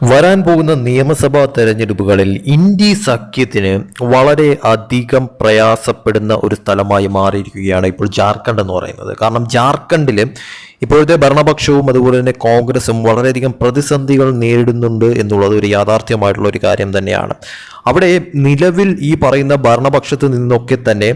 വരാൻ പോകുന്ന നിയമസഭാ തെരഞ്ഞെടുപ്പുകളിൽ ഇന്ത്യ സഖ്യത്തിന് വളരെ അധികം പ്രയാസപ്പെടുന്ന ഒരു സ്ഥലമായി മാറിയിരിക്കുകയാണ് ഇപ്പോൾ ജാർഖണ്ഡ് എന്ന് പറയുന്നത്. കാരണം ജാർഖണ്ഡിൽ ഇപ്പോഴത്തെ ഭരണപക്ഷവും അതുപോലെ തന്നെ കോൺഗ്രസും വളരെയധികം പ്രതിസന്ധികൾ നേരിടുന്നുണ്ട് എന്നുള്ളത് ഒരു യാഥാർത്ഥ്യമായിട്ടുള്ള ഒരു കാര്യം തന്നെയാണ്. അവിടെ നിലവിൽ ഈ പറയുന്ന ഭരണപക്ഷത്ത് നിന്നൊക്കെ തന്നെ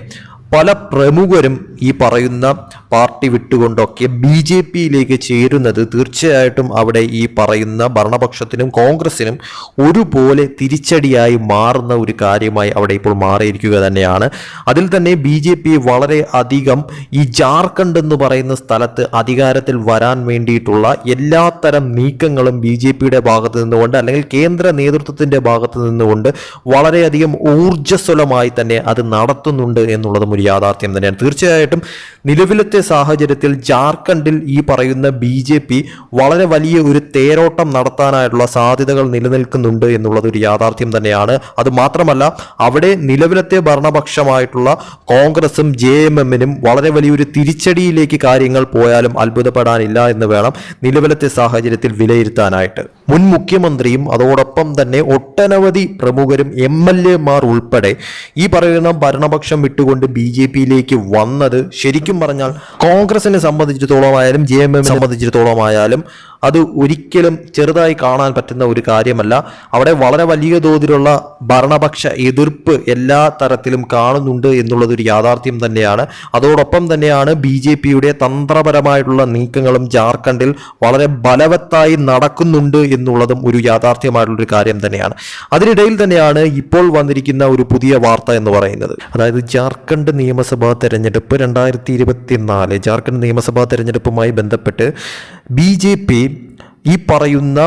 പല പ്രമുഖരും ഈ പറയുന്ന പാർട്ടി വിട്ടുകൊണ്ടൊക്കെ ബി ജെ പിയിലേക്ക് ചേരുന്നത് തീർച്ചയായിട്ടും അവിടെ ഈ പറയുന്ന ഭരണപക്ഷത്തിനും കോൺഗ്രസിനും ഒരുപോലെ തിരിച്ചടിയായി മാറുന്ന ഒരു കാര്യമായി അവിടെ ഇപ്പോൾ മാറിയിരിക്കുക തന്നെയാണ്. അതിൽ തന്നെ ബി ജെ പി വളരെ അധികം ഈ ജാർഖണ്ഡ് എന്ന് പറയുന്ന സ്ഥലത്ത് അധികാരത്തിൽ വരാൻ വേണ്ടിയിട്ടുള്ള എല്ലാത്തരം നീക്കങ്ങളും ബി ജെ പിയുടെ ഭാഗത്ത് നിന്നുകൊണ്ട് അല്ലെങ്കിൽ കേന്ദ്ര നേതൃത്വത്തിന്റെ ഭാഗത്ത് നിന്നുകൊണ്ട് വളരെയധികം ഊർജസ്വലമായി തന്നെ അത് നടത്തുന്നുണ്ട് എന്നുള്ളതും ഒരു യാഥാർത്ഥ്യം തന്നെയാണ്. തീർച്ചയായിട്ടും നിലവിലത്തെ സാഹചര്യത്തിൽ ജാർഖണ്ഡിൽ ഈ പറയുന്ന ബി ജെ പി വളരെ വലിയ ഒരു തേരോട്ടം നടത്താനായിട്ടുള്ള സാധ്യതകൾ നിലനിൽക്കുന്നുണ്ട് എന്നുള്ളത് ഒരു യാഥാർത്ഥ്യം തന്നെയാണ്. അത് മാത്രമല്ല അവിടെ നിലവിലത്തെ ഭരണപക്ഷമായിട്ടുള്ള കോൺഗ്രസും ജെ എം എമ്മിനും വളരെ വലിയൊരു തിരിച്ചടിയിലേക്ക് കാര്യങ്ങൾ പോയാലും അത്ഭുതപ്പെടാനില്ല എന്ന് വേണം നിലവിലത്തെ സാഹചര്യത്തിൽ വിലയിരുത്താനായിട്ട്. മുൻ മുഖ്യമന്ത്രിയും അതോടൊപ്പം തന്നെ ഒട്ടനവധി പ്രമുഖരും എം എൽ എമാർ ഉൾപ്പെടെ ഈ പറയുന്ന ഭരണപക്ഷം വിട്ടുകൊണ്ട് ബി ജെ പിയിലേക്ക് വന്നത് ശരിക്കും പറഞ്ഞാൽ കോൺഗ്രസിനെ സംബന്ധിച്ചിടത്തോളം ആയാലും ജെ എം എമ്മിനെ സംബന്ധിച്ചിടത്തോളം. ആയാലും അത് ഒരിക്കലും ചെറുതായി കാണാൻ പറ്റുന്ന ഒരു കാര്യമല്ല. അവിടെ വളരെ വലിയ തോതിലുള്ള ഭരണപക്ഷ എതിർപ്പ് എല്ലാ തരത്തിലും കാണുന്നുണ്ട് എന്നുള്ളതൊരു യാഥാർത്ഥ്യം തന്നെയാണ്. അതോടൊപ്പം തന്നെയാണ് ബി ജെ പിയുടെ തന്ത്രപരമായിട്ടുള്ള നീക്കങ്ങളും ജാർഖണ്ഡിൽ വളരെ ബലവത്തായി നടക്കുന്നുണ്ട് എന്നുള്ളതും ഒരു യാഥാർത്ഥ്യമായിട്ടുള്ളൊരു കാര്യം തന്നെയാണ്. അതിനിടയിൽ തന്നെയാണ് ഇപ്പോൾ വന്നിരിക്കുന്ന ഒരു പുതിയ വാർത്ത എന്ന് പറയുന്നത്. അതായത് ജാർഖണ്ഡ് നിയമസഭാ തെരഞ്ഞെടുപ്പ് രണ്ടായിരത്തി ഇരുപത്തിനാല് ജാർഖണ്ഡ് നിയമസഭാ തെരഞ്ഞെടുപ്പുമായി ബന്ധപ്പെട്ട് ബി ജെ പി ഈ പറയുന്ന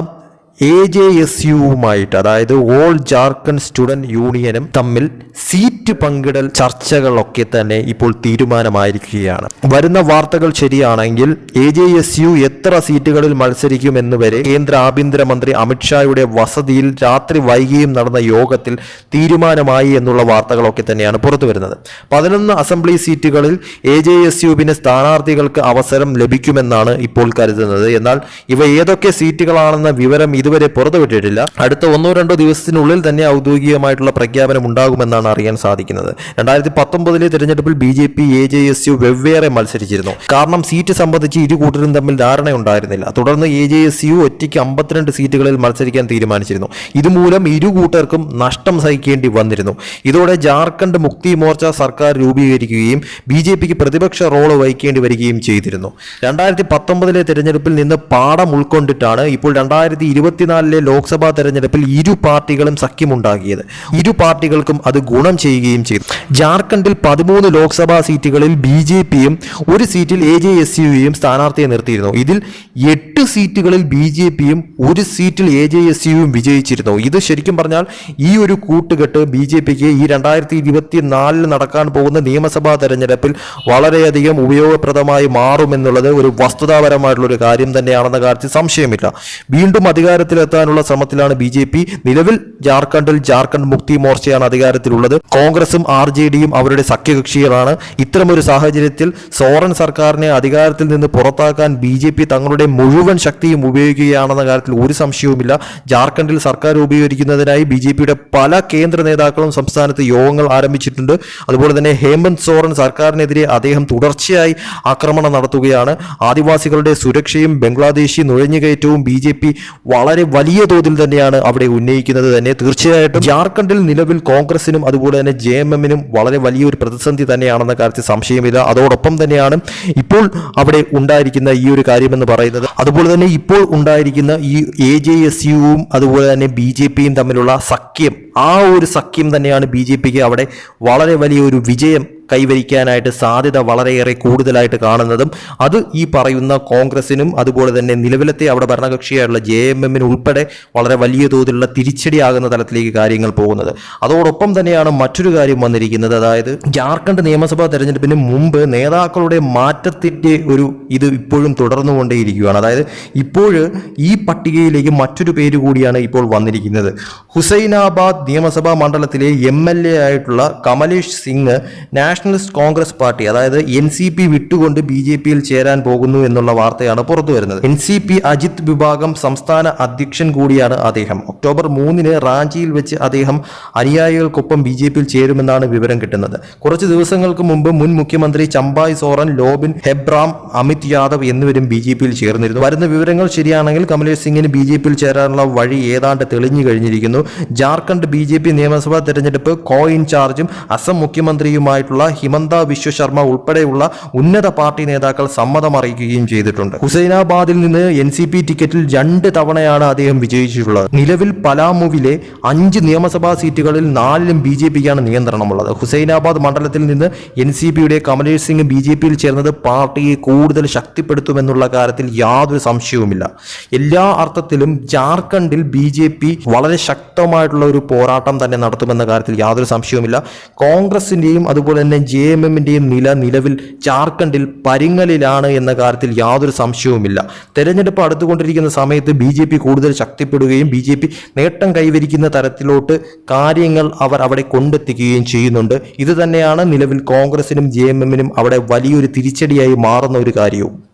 എ ജെ എസ് യുവുമായിട്ട് അതായത് ഓൾ ജാർഖണ്ഡ് സ്റ്റുഡന്റ് യൂണിയനും തമ്മിൽ സീറ്റ് പങ്കിടൽ ചർച്ചകളൊക്കെ തന്നെ ഇപ്പോൾ തീരുമാനമായിരിക്കുകയാണ്. വരുന്ന വാർത്തകൾ ശരിയാണെങ്കിൽ എ ജെ എസ് യു എത്ര സീറ്റുകളിൽ മത്സരിക്കുമെന്ന് വരെ കേന്ദ്ര ആഭ്യന്തരമന്ത്രി അമിത്ഷായുടെ വസതിയിൽ രാത്രി വൈകിയും നടന്ന യോഗത്തിൽ തീരുമാനമായി എന്നുള്ള വാർത്തകളൊക്കെ തന്നെയാണ് പുറത്തു വരുന്നത് പതിനൊന്ന് അസംബ്ലി സീറ്റുകളിൽ എ ജെ എസ് യുവിന് സ്ഥാനാർത്ഥികൾക്ക് അവസരം ലഭിക്കുമെന്നാണ് ഇപ്പോൾ കരുതുന്നത്. എന്നാൽ ഇവ ഏതൊക്കെ സീറ്റുകളാണെന്ന വിവരം ഇതുവരെ പുറത്തുവിട്ടിട്ടില്ല. അടുത്ത ഒന്നോ രണ്ടോ ദിവസത്തിനുള്ളിൽ തന്നെ ഔദ്യോഗികമായിട്ടുള്ള പ്രഖ്യാപനം ഉണ്ടാകുമെന്നാണ് അറിയാൻ സാധിക്കുന്നത്. രണ്ടായിരത്തി പത്തൊമ്പതിലെ തെരഞ്ഞെടുപ്പിൽ B J P A J S U വെവ്വേറെ മത്സരിച്ചിരുന്നു. കാരണം സീറ്റ് സംബന്ധിച്ച് ഇരു കൂട്ടരും തമ്മിൽ ധാരണയുണ്ടായിരുന്നില്ല. തുടർന്ന് എ ജെ എസ് യു ഒറ്റയ്ക്ക് അമ്പത്തിരണ്ട് സീറ്റുകളിൽ മത്സരിക്കാൻ തീരുമാനിച്ചിരുന്നു. ഇതുമൂലം ഇരു കൂട്ടർക്കും നഷ്ടം സഹിക്കേണ്ടി വന്നിരുന്നു. ഇതോടെ ജാർഖണ്ഡ് മുക്തി മോർച്ച സർക്കാർ രൂപീകരിക്കുകയും ബി ജെ പിക്ക് പ്രതിപക്ഷ റോൾ വഹിക്കേണ്ടി വരികയും ചെയ്തിരുന്നു. രണ്ടായിരത്തി പത്തൊമ്പതിലെ തെരഞ്ഞെടുപ്പിൽ നിന്ന് പാഠം ഉൾക്കൊണ്ടിട്ടാണ് ഇപ്പോൾ രണ്ടായിരത്തി ഇരുപത്തിനാലിലെ ലോക്സഭാ തെരഞ്ഞെടുപ്പിൽ ഇരു പാർട്ടികളും സഖ്യമുണ്ടാക്കിയത്. ഇരു പാർട്ടികൾക്കും അത് ഗുണം ചെയ്യുകയും ചെയ്തു. ജാർഖണ്ഡിൽ പതിമൂന്ന് ലോക്സഭാ സീറ്റുകളിൽ ബി ജെ പിയും ഒരു സീറ്റിൽ എ ജെ എസ് യുയും സ്ഥാനാർത്ഥിയെ നിർത്തിയിരുന്നു. ഇതിൽ എട്ട് സീറ്റുകളിൽ ബി ജെ പിയും ഒരു സീറ്റിൽ എ ജെ എസ് യുവും വിജയിച്ചിരുന്നു. ഇത് ശരിക്കും പറഞ്ഞാൽ ഈ ഒരു കൂട്ടുകെട്ട് ബി ജെ പിക്ക് ഈ രണ്ടായിരത്തി ഇരുപത്തി നാലിൽ നടക്കാൻ പോകുന്ന നിയമസഭാ തെരഞ്ഞെടുപ്പിൽ വളരെയധികം ഉപയോഗപ്രദമായി മാറുമെന്നുള്ളത് ഒരു വസ്തുതാപരമായിട്ടുള്ള ഒരു കാര്യം തന്നെയാണെന്ന കാര്യത്തിൽ സംശയമില്ല. വീണ്ടും അധികാരത്തിലെത്താനുള്ള ശ്രമത്തിലാണ് ബി ജെ പി. നിലവിൽ ജാർഖണ്ഡിൽ ജാർഖണ്ഡ് മുക്തി മോർച്ചയാണ് അധികാരത്തിലുള്ളത്. കോൺഗ്രസും ആർ ജെ ഡിയും അവരുടെ സഖ്യകക്ഷികളാണ്. ഇത്തരമൊരു സാഹചര്യത്തിൽ സോറൻ സർക്കാരിനെ അധികാരത്തിൽ നിന്ന് പുറത്താക്കാൻ ബി ജെ പി തങ്ങളുടെ മുഴുവൻ ശക്തിയും ഉപയോഗിക്കുകയാണെന്ന കാര്യത്തിൽ ഒരു സംശയവുമില്ല. ജാർഖണ്ഡിൽ സർക്കാർ രൂപീകരിക്കുന്നതിനായി ബി ജെ പിയുടെ പല കേന്ദ്ര നേതാക്കളും സംസ്ഥാനത്ത് യോഗങ്ങൾ ആരംഭിച്ചിട്ടുണ്ട്. അതുപോലെ തന്നെ ഹേമന്ത് സോറൻ സർക്കാരിനെതിരെ അദ്ദേഹം തുടർച്ചയായി ആക്രമണം നടത്തുകയാണ്. ആദിവാസികളുടെ സുരക്ഷയും ബംഗ്ലാദേശി നുഴഞ്ഞുകയറ്റവും ബി ജെ പി വളരെ വലിയ തോതിൽ തന്നെയാണ് അവിടെ ഉന്നയിക്കുന്നത് തന്നെ. തീർച്ചയായിട്ടും ജാർഖണ്ഡിൽ നിലവിൽ കോൺഗ്രസിനും അതുപോലെ തന്നെ ജെ എം എമ്മിനും വളരെ വലിയൊരു പ്രതിസന്ധി തന്നെയാണെന്ന കാര്യത്തിൽ സംശയമില്ല. അതോടൊപ്പം തന്നെയാണ് ഇപ്പോൾ അവിടെ ഉണ്ടായിരിക്കുന്ന ഈ ഒരു കാര്യമെന്ന് പറയുന്നത്. അതുപോലെ തന്നെ ഇപ്പോൾ ഉണ്ടായിരിക്കുന്ന ഈ എ ജെ എസ് യുവും അതുപോലെ തന്നെ ബി ജെ പിയും തമ്മിലുള്ള സഖ്യം ആ ഒരു സഖ്യം തന്നെയാണ് ബി ജെ പിക്ക് അവിടെ വളരെ വലിയൊരു വിജയം കൈവരിക്കാനായിട്ട് സാധ്യത വളരെയേറെ കൂടുതലായിട്ട് കാണുന്നതും അത് ഈ പറയുന്ന കോൺഗ്രസിനും അതുപോലെ തന്നെ നിലവിലത്തെ അവിടെ ഭരണകക്ഷിയായിട്ടുള്ള ജെ എം എമ്മിന് ഉൾപ്പെടെ വളരെ വലിയ തോതിലുള്ള തിരിച്ചടിയാകുന്ന തലത്തിലേക്ക് കാര്യങ്ങൾ പോകുന്നത്. അതോടൊപ്പം തന്നെയാണ് മറ്റൊരു കാര്യം വന്നിരിക്കുന്നത്. അതായത് ജാർഖണ്ഡ് നിയമസഭാ തെരഞ്ഞെടുപ്പിന് മുമ്പ് നേതാക്കളുടെ മാറ്റത്തിന്റെ ഒരു ഇത് ഇപ്പോഴും തുടർന്നുകൊണ്ടേയിരിക്കുകയാണ്. അതായത് ഇപ്പോൾ ഈ പട്ടികയിലേക്ക് മറ്റൊരു പേര് കൂടിയാണ് ഇപ്പോൾ വന്നിരിക്കുന്നത്. ഹുസൈനാബാദ് നിയമസഭാ മണ്ഡലത്തിലെ എം എൽ എ ആയിട്ടുള്ള Kamlesh Singh national nationalist congress party അതായത് എൻ സി പി വിട്ടുകൊണ്ട് ബി ജെ പിയിൽ ചേരാൻ പോകുന്നു എന്നുള്ള വാർത്തയാണ് പുറത്തു വരുന്നത് എൻ സി പി അജിത് വിഭാഗം സംസ്ഥാന അധ്യക്ഷൻ കൂടിയാണ് അദ്ദേഹം. ഒക്ടോബർ മൂന്നിന് റാഞ്ചിയിൽ വെച്ച് അദ്ദേഹം അനുയായികൾക്കൊപ്പം ബി ജെ പിയിൽ ചേരുമെന്നാണ് വിവരം കിട്ടുന്നത്. കുറച്ച് ദിവസങ്ങൾക്ക് മുമ്പ് മുൻ മുഖ്യമന്ത്രി ചമ്പായ് സോറൻ ലോബിൻ ഹെബ്രാം അമിത് യാദവ് എന്നിവരും ബി ജെ പിയിൽ ചേർന്നിരുന്നു. വരുന്ന വിവരങ്ങൾ ശരിയാണെങ്കിൽ കമലേഷ് സിംഗിന് ബി ജെ പിയിൽ ചേരാനുള്ള വഴി ഏതാണ്ട് തെളിഞ്ഞു കഴിഞ്ഞിരിക്കുന്നു. ജാർഖണ്ഡ് ബി ജെ പി നിയമസഭാ തെരഞ്ഞെടുപ്പ് കോ ഇൻചാർജും അസം മുഖ്യമന്ത്രിയുമായിട്ടുള്ള ഹിമന്ത വിശ്വശർമ്മ ഉൾപ്പെടെയുള്ള ഉന്നത പാർട്ടി നേതാക്കൾ സമ്മതം അറിയിക്കുകയും ചെയ്തിട്ടുണ്ട്. ഹുസൈനാബാദിൽ നിന്ന് എൻ ടിക്കറ്റിൽ രണ്ട് തവണയാണ് അദ്ദേഹം വിജയിച്ചിട്ടുള്ളത്. നിലവിൽ പലാമുവിലെ അഞ്ച് നിയമസഭാ സീറ്റുകളിൽ നാലിലും ബി ജെ പിക്കാണ് നിയന്ത്രണമുള്ളത്. ഹുസൈനാബാദ് മണ്ഡലത്തിൽ നിന്ന് എൻ സി പിയുടെ കമലേഷ് സിംഗ് ബി ജെ പിയിൽ ചേർന്നത് പാർട്ടിയെ കൂടുതൽ ശക്തിപ്പെടുത്തുമെന്നുള്ള കാര്യത്തിൽ യാതൊരു സംശയവുമില്ല. എല്ലാ അർത്ഥത്തിലും ജാർഖണ്ഡിൽ ബി ജെ പി വളരെ ശക്തമായിട്ടുള്ള ഒരു പോരാട്ടം തന്നെ നടത്തുമെന്ന കാര്യത്തിൽ യാതൊരു സംശയവുമില്ല. കോൺഗ്രസിന്റെയും അതുപോലെ തന്നെ ജെ എം എമ്മിന്റെയും നില നിലവിൽ ജാർഖണ്ഡിൽ പരിങ്ങലിലാണ് എന്ന കാര്യത്തിൽ യാതൊരു സംശയവുമില്ല. തെരഞ്ഞെടുപ്പ് അടുത്തുകൊണ്ടിരിക്കുന്ന സമയത്ത് ബി ജെ പി കൂടുതൽ ശക്തിപ്പെടുകയും ബി ജെ പി നേട്ടം കൈവരിക്കുന്ന തരത്തിലോട്ട് കാര്യങ്ങൾ അവർ അവിടെ കൊണ്ടെത്തിക്കുകയും ചെയ്യുന്നുണ്ട്. ഇത് തന്നെയാണ് നിലവിൽ കോൺഗ്രസിനും ജെ എം എമ്മിനും അവിടെ വലിയൊരു തിരിച്ചടിയായി മാറുന്ന ഒരു കാര്യവും.